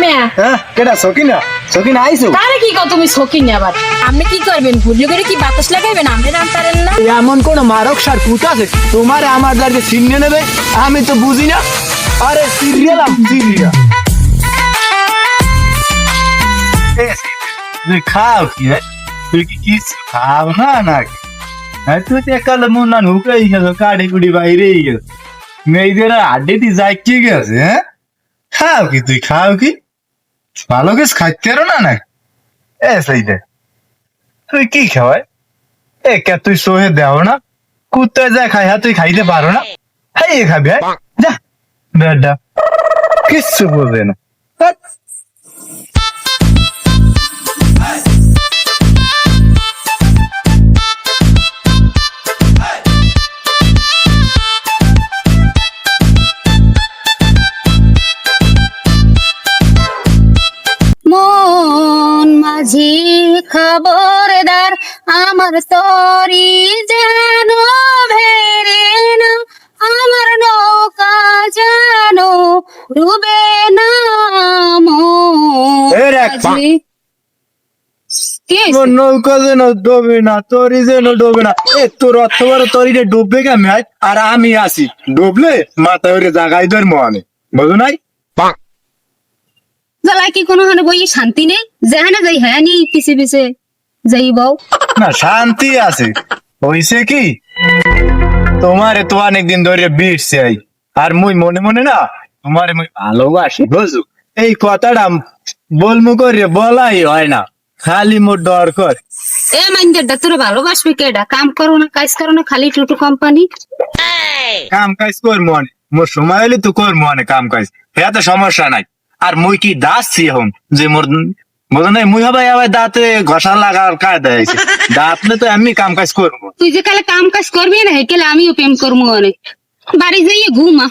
মেয়া। হ্যাঁ কেটা সকিনা সকিনা আইসো তারে কি কও তুমি সকিন আবার? আপনি কি করবেন? ভুলি করে কি বাতাস লাগাইবেন? আপনি নাম না। এমন কোন মারক সার কুত আছে? তোমার আমার লাগে চিনে নেবে? আমি তো বুঝি না। আরে সিরিয়াল খাও কি রে? তুই কি কিছু খাও না নাকি? হ্যাঁ তুই তো একালে মন না ঢুকাই গেল কাড়ি কুড়ি বাইরেই গেল মেয়েদের আড্ডেটি যাই কি গেছে হ্যাঁ? খাও কি তুই খাও কি? ভালো কিছু খাইতে না না এ সেই দে তুই কি খাওয়াই? এ কে তুই সোহে দেও না কুত্তা যা খাই হ্যাঁ তুই খাইতে পারো না। হাই খাবি যা। বেডা কিচ্ছু বলবে না। মাঝি খবরদার আমার তরি যেন ভেরে না আমার নৌকা যেন ডুবে না মাঝি। নৌকা যেন ডোবে না তোরই যেন ডোবে না। এ তোর অত বড় তরিটা ডুববে কেমন? আর আমি আসি ডুবলে মাথা ওরে জাগাই ধর মনে বুঝো নাই? জ্বালায় কি কোনো হানে বই শান্তি নেই? যেহানে যাই হ্যাঁ নি পিছে পিছে যাই বউ। না শান্তি আছে। হইছে কি? তোমার তো অনেকদিন ধরে বিট চাই আর মুই মনে মনে না তোমার মুই ভালোবাসি বুঝু এই কথাটা বলমু করে বলাই হয় না। খালি মোর ডর কর। এ মাইন্ডারটা তোরা ভালোবাসবে কেডা? কাম করো না কাজ করো না খালি টুটু কোম্পানি কাম কাজ কর মনে মোর সময় হলে তো কর মনে কাম কাজ। এত সমস্যা নাই। আর মুই কি দাসছি এখন? যে মোর নাই মুই হবে আবার দাঁতে ঘষা লাগার কায়দা আছে দাঁতলে তো আমি কাম কাজ করব। তুই যে কালে কাম কাজ করবি না হেকেলে আমিও প্রেম করব অনেক। বাড়ি যাইয়ে ঘুমা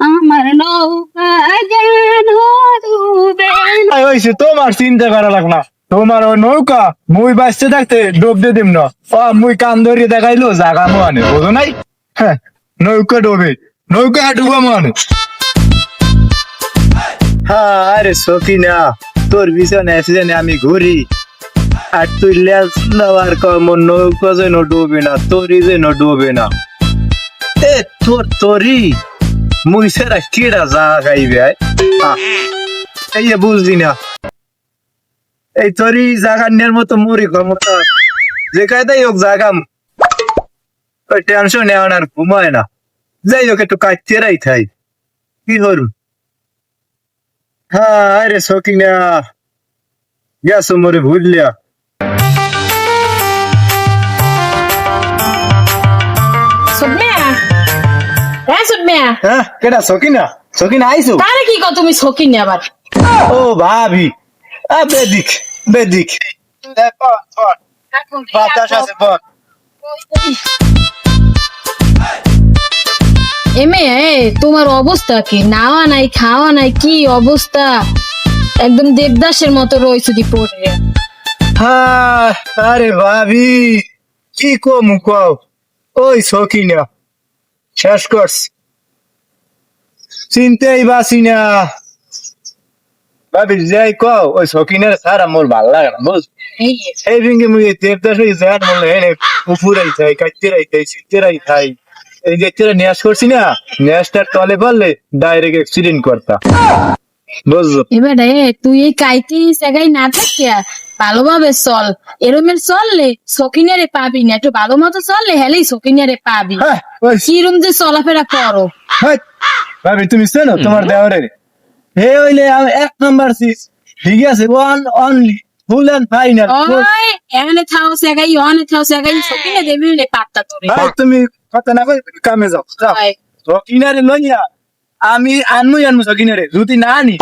আমার নৌকা যেন ডুবে না। তোমার চিন্তা করা লাগ না। তোমার ওই নৌকা মুই বাঁচতে থাকতে ডুব দিয়ে দিম না। মুই কান ধরিয়ে দেখাইলো জাগা মানে বোঝো নাই? হ্যাঁ নৌকা ডোবে। নৌকা ডুবা মানে আরে সকিনা তোর পিছনে এসে আমি ঘুরি। আর তুই লেজ নেওয়ার কম নৌকা যেন ডুবে না তোরই যেন ডুবে না। এ তোর তোরই মুই সেরা কিরা যা? আহ, এই বুঝলি না। এই তোরই জাগা নেওয়ার মতো মুড়ি ক্ষমতা যে কায়দাই হোক জাগা ওই টেনশন নেওয়ার ঘুমায় না। যাই হোক একটু কাটতে রাই থাই কি করুন হ্যাঁ আরে সকিনা গেছো মোরে ভুললিয়া হ্যাঁ হ্যাঁ কেটা সকিনা সকিনা আইসো তারে কি কও তুমি সকিন আবার? ও ভাবি। আ বেদিক বেদিক। বাতাস আছে বল। এমে তোমার অবস্থা কি? নাওয়া নাই খাওয়া নাই কি অবস্থা? একদম দেবদাসের মতো রয়েছে পড়ে হ্যাঁ আরে ভাবি কি কমু কও? ওই সকিনা শেষ করস চিনতেই বাসি না। ভাবি যাই কও ওই সকিনের সারা মোর ভালো লাগে না বুঝ এই ভিঙ্গে মুই দেবদাস ওই জাত বললে এনে উপরাই থাই কাটতে রাই থাই সিটতে রাই থাই এই যে তেরা ন্যাস করছি না ন্যাসটার তলে পড়লে ডাইরেক্ট অ্যাক্সিডেন্ট করতা। বুঝছ? এবার এ তুই এই কাইতি জায়গায় না থাকিয়া ভালোভাবে চল। এরমের চললে সকিনারে পাবি না একটু ভালো মতো চললে হেলেই সকিনারে পাবি। হ্যাঁ কিরম যে চলাফেরা করো? হাট! ভাবি তুমি শোনো তোমার দেওয়ারে হে হইলে আমি এক নাম্বার সিস ঠিক আছে one only full and final ওই এখানে থাও জায়গায় সকিনে দেবি রে পাত্তা তোরে তুমি কথা না কই কামে যাও যাও হয়। সকিনারে লইয়া আমি আনমু আনমু সকিনারে যদি না আনি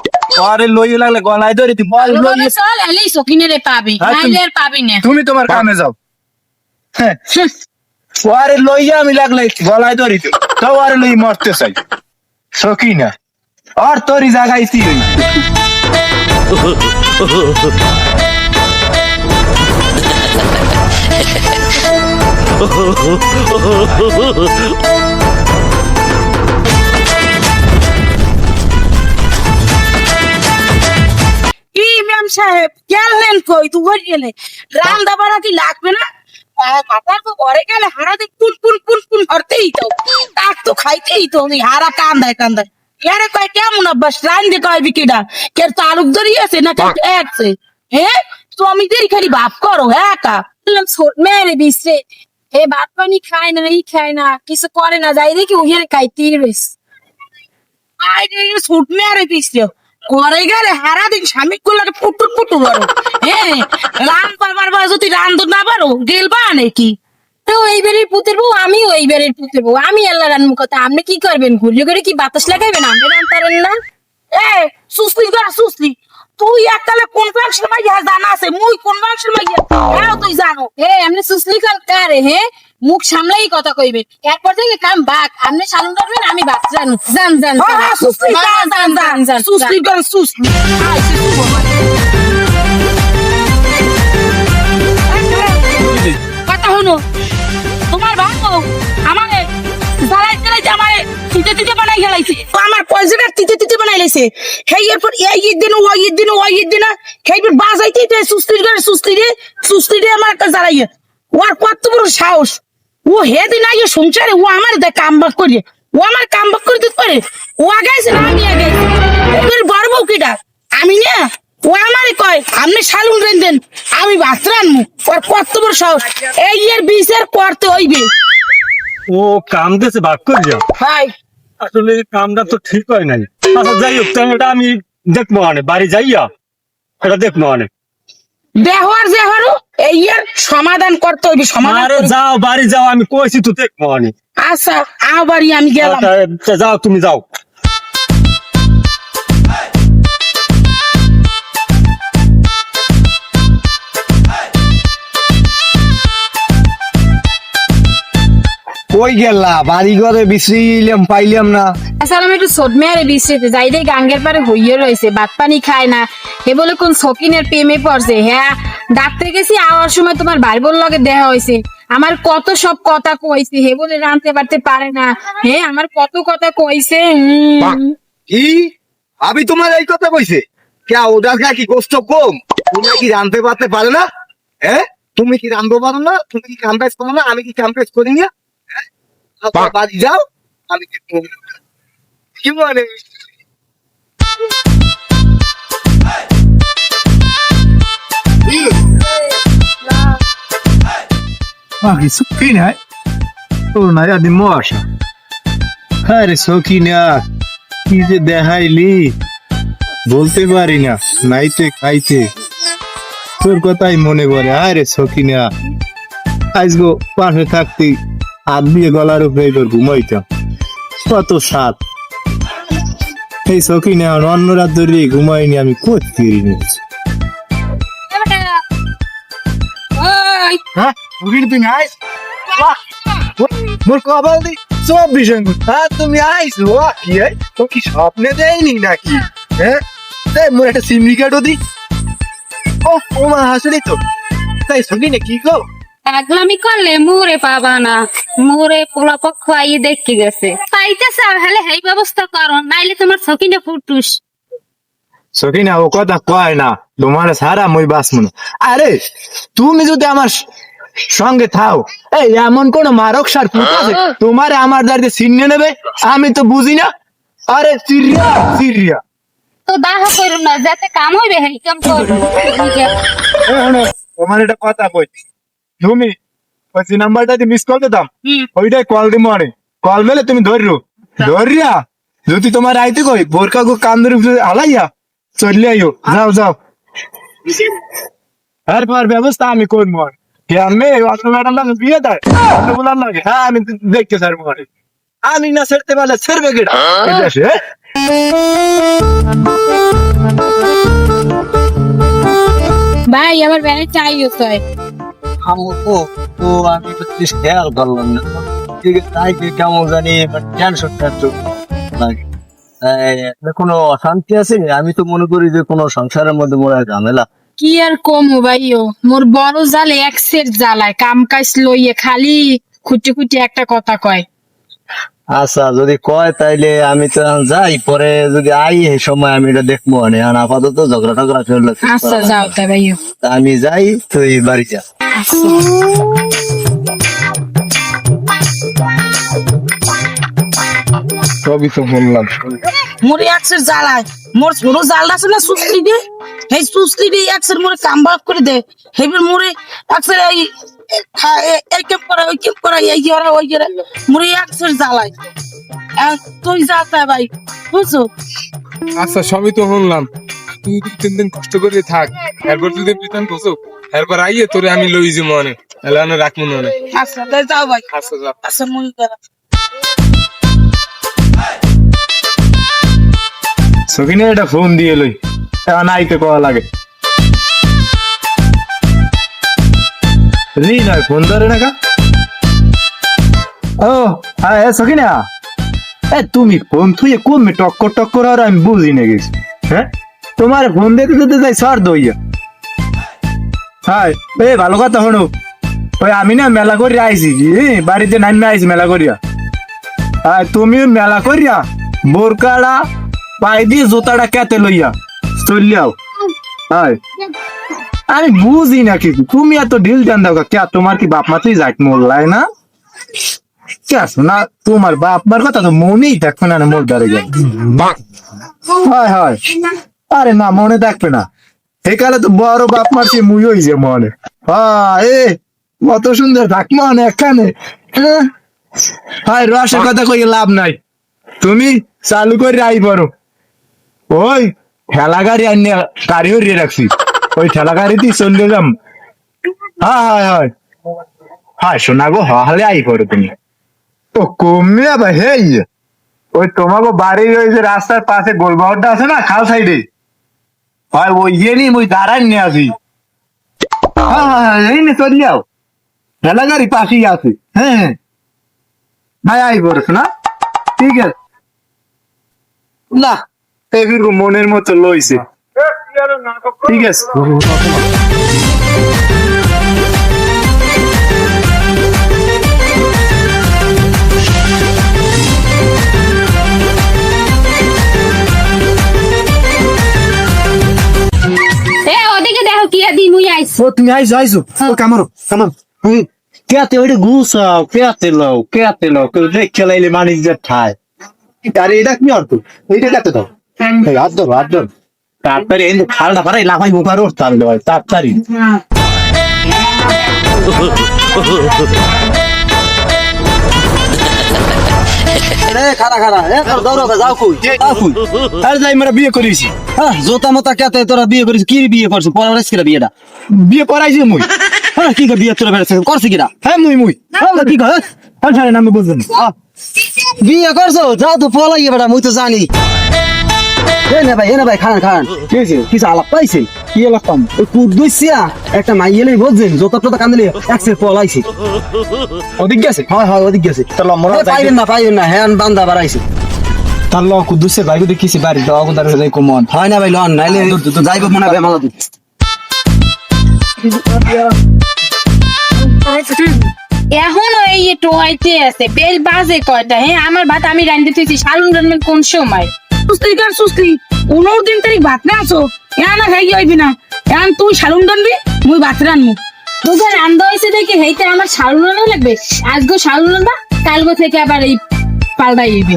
আরে লইয়া লাগলে গলায় ধরে তুই বল লইয়া চল হেলেই সকিনারে পাবি নাইলে পাবি না তুমি তোমার কামে যাও হ্যাঁ আরে লইয়া আমি লাগলে গলায় ধরি তো তাও আরে লই মরতে চাই সকিনা আর তোরই জায়গায় তুই সাহেব? গেলেন কই? তুই ঘর গেলে। রান্না বাড়া কি লাগবে না? মাথার তো ঘরে গেলে হারা দেখ পুন পুন পুন পুন করতেই তো। তাক তো খাইতেই তো আমি হারা কান্দায় কান্দায়। এরে কয় কেমন অভ্যাস? রান দে কয় বিকিটা কে তালুকদারি আছে না কে একছে? হ্যাঁ? স্বামীদের খালি ভাব করো হ্যাঁ একা? বললাম মেয়েরে বিশ্রে এ ভাত পানি খায় না ই খায় না কিছু করে না যাই দেখি আইরে ছুট মেরে ঘরে গেলে হারা দিন স্বামী গুলোকে ফুটুর ফুটু করো হ্যাঁ রান পারবার বা যদি রান না পারো গেলবা নাকি তো এই বাড়ির পুতের বউ আমিও এই বাড়ির পুতের বউ আমি আল্লাহ রান্না কথা আপনি কি করবেন? ঘুরিয়ে করে কি বাতাস লাগাইবেন? আপনি রান পারেন না? এ সুসলি করা সুসলি তুই এককালে কোন ব্যবসার মাইয়া জানা আছে? মুই কোন ব্যবসার মাইয়া? হ্যাঁ তুই জানো। হে আপনি সুসলি খান কারে হে? মুখ সামলাই কথা কইবেন এরপর থেকে কাম বাক আপনি সালন করবেন আমি বাক জান। জান জান হ্যাঁ, হ্যাঁ, সুসলি জান জান? জান সুসলি করা সুসলি? কথা হলো তোমার ভাগো আমারে জ্বালাই জ্বালাই আমারে তিতে তিতে বানাই আমার পয়সাটা তিতে তিতে বানাই লাইছে হেই এরপর এই ঈদ দিন ওই ঈদ দিন ওই ঈদ দিন হেইবার বাজাইতে তে সুস্তি করে সুস্তি রে সুস্তি রে আমার কাছে জ্বালাইয়ে ওর কত বড় সাহস। ও হে দিন আগে সংসারে ও আমার দেখ কাম বাক করি। ও আমার কাম বাক করে দিতে পারে। ও আগাইছে না আমি আগাইছি। ওদের বড় বউ কিটা আমি না। ও আমারে কয় আপনি শালুন রেন আমি ভাত রানমু ওর কত বড় সাহস। এই এর বিচার করতে হইবে। ও কাম দিয়েছে ভাগ করে যা হাই। আসলে কামটা তো ঠিক হয় নাই। আচ্ছা যাই হোক তাহলে এটা আমি দেখব মানে বাড়ি যাইয়া? এটা দেখব মানে দেহর দেহর এই এর সমাধান করতে হইবে সমাধান আরে যাও বাড়ি যাও আমি কইছি তো দেখব মানে আচ্ছা আবারই আমি গেলাম। যাও তুমি যাও। কই গেলা? বাড়ি ঘরে বিশ্রিলাম পাইলাম না। আসলে আমি একটু ছোট মেয়েরে বিশ্রিতে যাই দেখ গাঙ্গের পারে হইয়ে রয়েছে ভাত পানি খায় না। হে বলে কোন প্রেমে পড়ছে হ্যাঁ ডাক্তার গেছি আওয়ার সময় তোমার লগে দেখা হয়েছে আমার কত সব কথা কইছে হে বলে রানতে পারতে পারে না। হে আমার কত কথা কইছে কি? আমি তোমার এই কথা কইছে? কে ওটার কা কি কষ্ট কম? তুমি কি রাঁধতে পারতে পারে না? হ্যাঁ তুমি কি রাঁধতে পারো না? তুমি কি কাম কাজ করো না? আমি কি কাম কাজ করি না? বাড়ি যাও আমি। কি তোর নাই আদি মশা আরে সখী না। কি যে দেখাইলি? বলতে পারি না নাইতে খাইতে। তোর কথাই মনে পড়ে। আরে সখী না। আজ গো পাশে থাকতে হাত দিয়ে গলার উপরে এবার ঘুমাইতাম কত সাত এই সখী না অন্য রাত ধরে ঘুমাইনি আমি করতে ওই। হ্যাঁ ওখানে তুমি আইস? মোর- মোর কপাল দি চব্বিশ আঙ্গুল হ্যাঁ তুমি আইস? ওয়া কি তো কি স্বপ্নে দেয়নি নাকি? হ্যাঁ? তাই মোর একটা দি। ও ও মা হাসলি তো। তাই সঙ্গী না কি গো পাগলামি করলে মোরে পাবা না। মোরে পোলা পক্ষ আইয়ে দেখতে গেছে। পাইতেছে হলে এই ব্যবস্থা করো নাইলে তোমার সকিনে ফুটুস। সখিনা ও কথা কয় না। তোমার সারা মই বাসমু না। আরে তুমি যদি আমার সঙ্গে থাও এই এমন কোন মারক সার আছে তোমার আমার দাঁড়িয়ে ছিনিয়ে নেবে আমি তো বুঝি না। আরে সিরিয়া সিরিয়া তো দাহ করো না যাতে কাম হইবে হেই কাম করো। তোমার এটা কথা কই। তুমি ওই যে নাম্বারটা দিয়ে মিস কল দিতাম ওইটাই কল দিমো আরে। কল মেলে তুমি ধরিও ধরিয়া যদি তোমার আইতে কই বোরকা গো কান ধরে আলাইয়া চলে আইও। যাও যাও। এরপর ব্যবস্থা আমি করব আর। কে আমি অন্য ম্যাডাম লাগে বিয়ে দেয়। অন্য বলার লাগে। হ্যাঁ আমি দেখতে স্যার মনে আমি না ছেড়তে পারলে ছেড়বে কেটা এটা সে। ভাই আমার ব্যানে চাইও তাই ও তো আমি না। কেমন জানি কোনো অশান্তি আছে? আমি তো মনে করি যে কোনো সংসারের মধ্যে মনে হয় ঝামেলা। কি আর কম ভাইও মোর বড় জালে এক সের জ্বালায়, কাম কাজ লইয়ে খালি খুঁটি খুঁটি একটা কথা কয়। আচ্ছা যদি কয় তাইলে আমি তো যাই পরে যদি আই এই সময় আমি এটা দেখব। মানে আপাতত ঝগড়া টগড়া চলল। আচ্ছা যাও আমি যাই তুই বাড়ি যা। সবই তো বললাম। মোরে একসের জ্বালায়। মোর ছোট জালটা আছে না সুসলি দে সেই সুসলি দিয়ে একসের মোরে কামবাক করে দে। হেবির মোরে একসের এই এ- এই করা ওই কেম করা এই গিয়ে ওই গিয়ে মোরে একসের জ্বালায় আর তুই যাতা ভাই বুঝছ? আচ্ছা সবই তো শুনলাম। তুই দুই তিন দিন কষ্ট করে থাক এরপর যদি এরপর আইয়ে তোরে আমি লই যে মনে। এলানো রাখব মনে। আচ্ছা তাই যাও ভাই। আচ্ছা যা। আচ্ছা করা। সকিনে এটা ফোন দিয়ে লই। এখন আইতে কয়া লাগে। রি নয় ফোন ধরে না কা ও হ্যাঁ হ্যাঁ সকিনা এ তুমি ফোন থুয়ে কোন মে টক্কর টক্কর আর আমি বুঝি না গেছি হ্যাঁ তোমার ফোন দিতে দিতে যাই সর দইয়া হাই এ ভালো কথা হনো ওই আমি না মেলা করি আইছি এ, বাড়িতে নামে আইছি মেলা করিয়া আর তুমি মেলা করিয়া বোরকাড়া পাই দিয়ে জুতাটা কেতে লইয়া চলিয়াও হাই আমি বুঝি না কিছু। তুমি এত ঢিল দেন দাও কে তোমার কি বাপ মাতেই যাক মোল্লাই না? কে না তোমার বাপ মার কথা তো মনেই থাকবে না মোর দ্বারে গেল হয় হয়। আরে না মনে থাকবে না। একালে তো বড় বাপ মারছি মুই হই যে মনে। হ্যাঁ এ কত সুন্দর থাক মনে এখানে। হ্যাঁ? রসের কথা কই লাভ নাই। তুমি চালু করে আই পারো ওই ঠেলা গাড়ি আনি গাড়ি হরিয়ে রাখছি। ওই ঠেলা গাড়িতে চলে যাম। হ্যাঁ হ্যাঁ হ্যাঁ। হ্যাঁ শোনা গো হলে আই করো তুমি। ও কমে আবার হেই ওই তোমাকে বাড়ির ওই যে রাস্তার পাশে গোলবাহরটা আছে না খাল সাইডে? হয় ওই ইয়ে নি ওই দাঁড়ান নিয়ে আসি। হ্যাঁ হ্যাঁ হ্যাঁ, এই নে চল যাও ঠেলা গাড়ি পাশেই আছে। হ্যাঁ হ্যাঁ। ভাই আই করছ না ঠিক আছে। না এরকম মনের মতো লইছে। ঠিক আছে। এ ওদিকে দেখো কি দি মুই আইছি। ও তুমি আইসো আইসো ও কামারো কামার। কেতে ওইটা গুছাও কেতে লও কেতে লও কেউ দেখে লাইলে মানিস যে ঠায়। আরে এটা কি অর্থ এইটা কেতে দাও হাত ধরো হাত ধরো তাড়াতাড়ি এই খালটা পারাই লাফাই মুখার ওর দেওয়া তাড়াতাড়ি। খারা খারা এ তোর দৌড়বে যাও কই? যাও কই? আরে যাই আমরা বিয়ে করেছি হ্যাঁ জোতা মোতা কেতে তোরা বিয়ে করিস কি বিয়ে করছিস পরামর্শ কিরা বিয়েটা? বিয়ে করাইছি মুই। হ্যাঁ কি করে বিয়ে তোরা বেড়েছে করছিস কিরা? হ্যাঁ মুই মুই। হ্যাঁ কি কর হ্যাঁ ছাড়েন আমি বুঝলেন বিয়ে করছ? যাও তো পলাই বেটা মুই তো জানি। এ না ভাই এ না ভাই খান খান। কি হয়েছে কিছু আলাপ পাইছে কি ওই একটা কান্দলে একসের পলাইছে ওদিক গেছে? হয় হয় ওদিক গেছে। তাহলে আমরা এ, পাইবেন না পাইবেন না হ্যাঁ বান্দা বাড়াইছে। তার ল কুদ্দুসের বাইরে দেখিছি বাড়ি দাও তার যাই কমন হয় না ভাই লন নাইলে তো যাইব মনে হবে আমাদের এখন এই টোয়াইতে আছে বেল বাজে কয়টা? হ্যাঁ আমার ভাত আমি রান্ধতে তুইছি শালুন রান্নার কোন সময়? সুস্তি কার সুস্তি উনোর দিন তারিখ ভাত না আছো। এনা না খাই হইবি না। এখন তুই শালুন রানবি মুই ভাত রানবো তোকে রান্ধা হয়েছে দেখে হেইতে আমার শালুন রান্না লাগবে? আজকে শালুন রান্না কালগো থেকে আবার এই পাল্টাই দিবে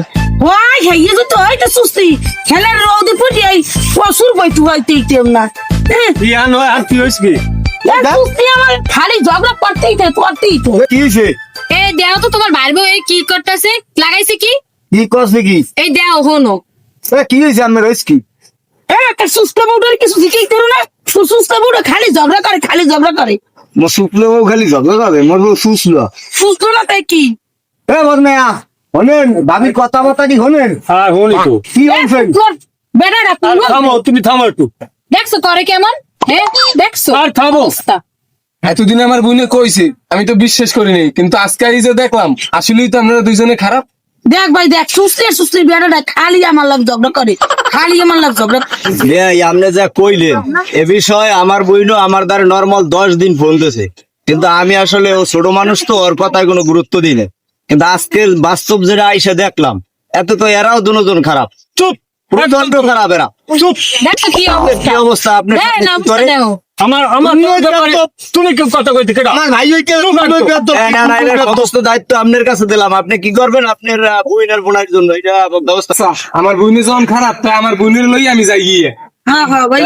ওই খাইয়ে তো তো হয়তো সুস্তি খেলার রোদে ফুটি আই পশুর বই হইতে ইতেম না। হ্যাঁ। ইয়ান হয় আর কি হইছে সুস্তি আমার খালি ঝগড়া করতেই থাকে করতেই তো। কি হইছে? এ দেও তো তোমার ভাই বউ কি করতেছে? লাগাইছে কি? কি করছে কি? এই দেও হনো। কি হইছে আমার হইছে কি? সুস্থ বউটার কিছু শিখেই তোর না। সুস্থ বউটা খালি ঝগড়া করে খালি ঝগড়া করে। মো শুকলো খালি ঝগড়া করে মোর সুসলো সুস্থ। না তাই কি? এ মোর মেয়া হনেন ভাবির কথা বার্তা কি হনেন? হ্যাঁ শুনি তো। কি তোর থামো তুমি থামো একটু। দেখছ করে কেমন? হ্যাঁ দেখছ? আর থামো। এতদিন আমার বোনে কইছে আমি তো বিশ্বাস করিনি কিন্তু আজকে এই যে দেখলাম আসলেই তো আমরা দুইজনে খারাপ। দেখ ভাই, দেখ, সুস্থির সুস্থ বেটাটা খালি আমার লাগ ঝগড়া করে, খালি আমার লাগ ঝগড়া করে। আপনি যা কইলেন, এ বিষয়ে আমার বইনো আমার দ্বারা নর্মাল দশ দিন ফোন দিয়েছে কিন্তু আমি আসলে ও ছোট মানুষ তো, ওর কথায় কোনো গুরুত্ব দিই না কিন্তু আজকের বাস্তব যেটা আইসা দেখলাম, এত তো এরাও দুজন খারাপ। চুপ! প্রচণ্ড খারাপ এরা। কি অবস্থা। আপনার আমার আমার তুমিও ব্যাপারে বেয়াদব। তুমি কি কথা কইতে কেডা? আমার ভাই হইতে না, না, এটা সমস্ত দায়িত্ব আপনার কাছে দিলাম। আপনি কি করবেন? আপনার বইনের বোনার জন্য। এটা ব্যবস্থা আমার বোনে যখন খারাপ তাই আমার বোনের লই আমি যাই গিয়ে। হ্যাঁ হ্যাঁ ভাই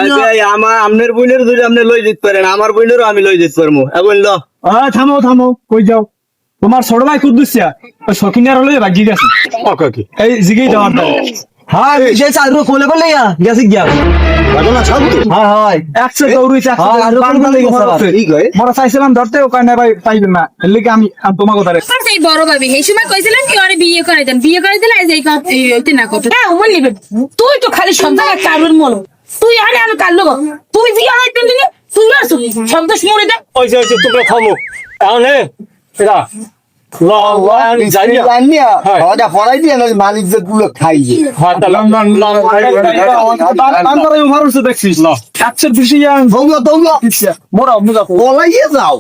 আমার আপনার বইনের যদি আপনি লই দিতে পারেন। আমার বইনেরও আমি লই দিতে পারব। এ বলল আহ, থামো থামো কই যাও? তোমার ছোট ভাই কুদ্দুসিয়া ওই শখিনার হলে রাজি গেছে। এই জিগেই যাওয়ার হ্যাঁ যে চালু কোলে কোলে ইয়া গেছে গিয়া। ঘটনা হ্যাঁ হয়। একশো হ্যাঁ, আর হয় চাইছিলাম ধরতে ওখানে ভাই পাইবেন না। এর লিগে আমি আমি কথা রে সেই বড় ভাবি এই সময় কইছিলাম কি আরে বিয়ে করে দেন। বিয়ে করে দিলে এই কথা না কথা হ্যাঁ উমর নিবে। তুই তো খালি জায়গায় কারুর মন। তুই আরে আমি কার লোক? তুই বিয়ে হইতেন দিনে তুই আসু সন্তোষ মরে দে ওই যে তোমরা এরা হ্যাঁ। হ্যাঁ, দেখছিস মোরা যাও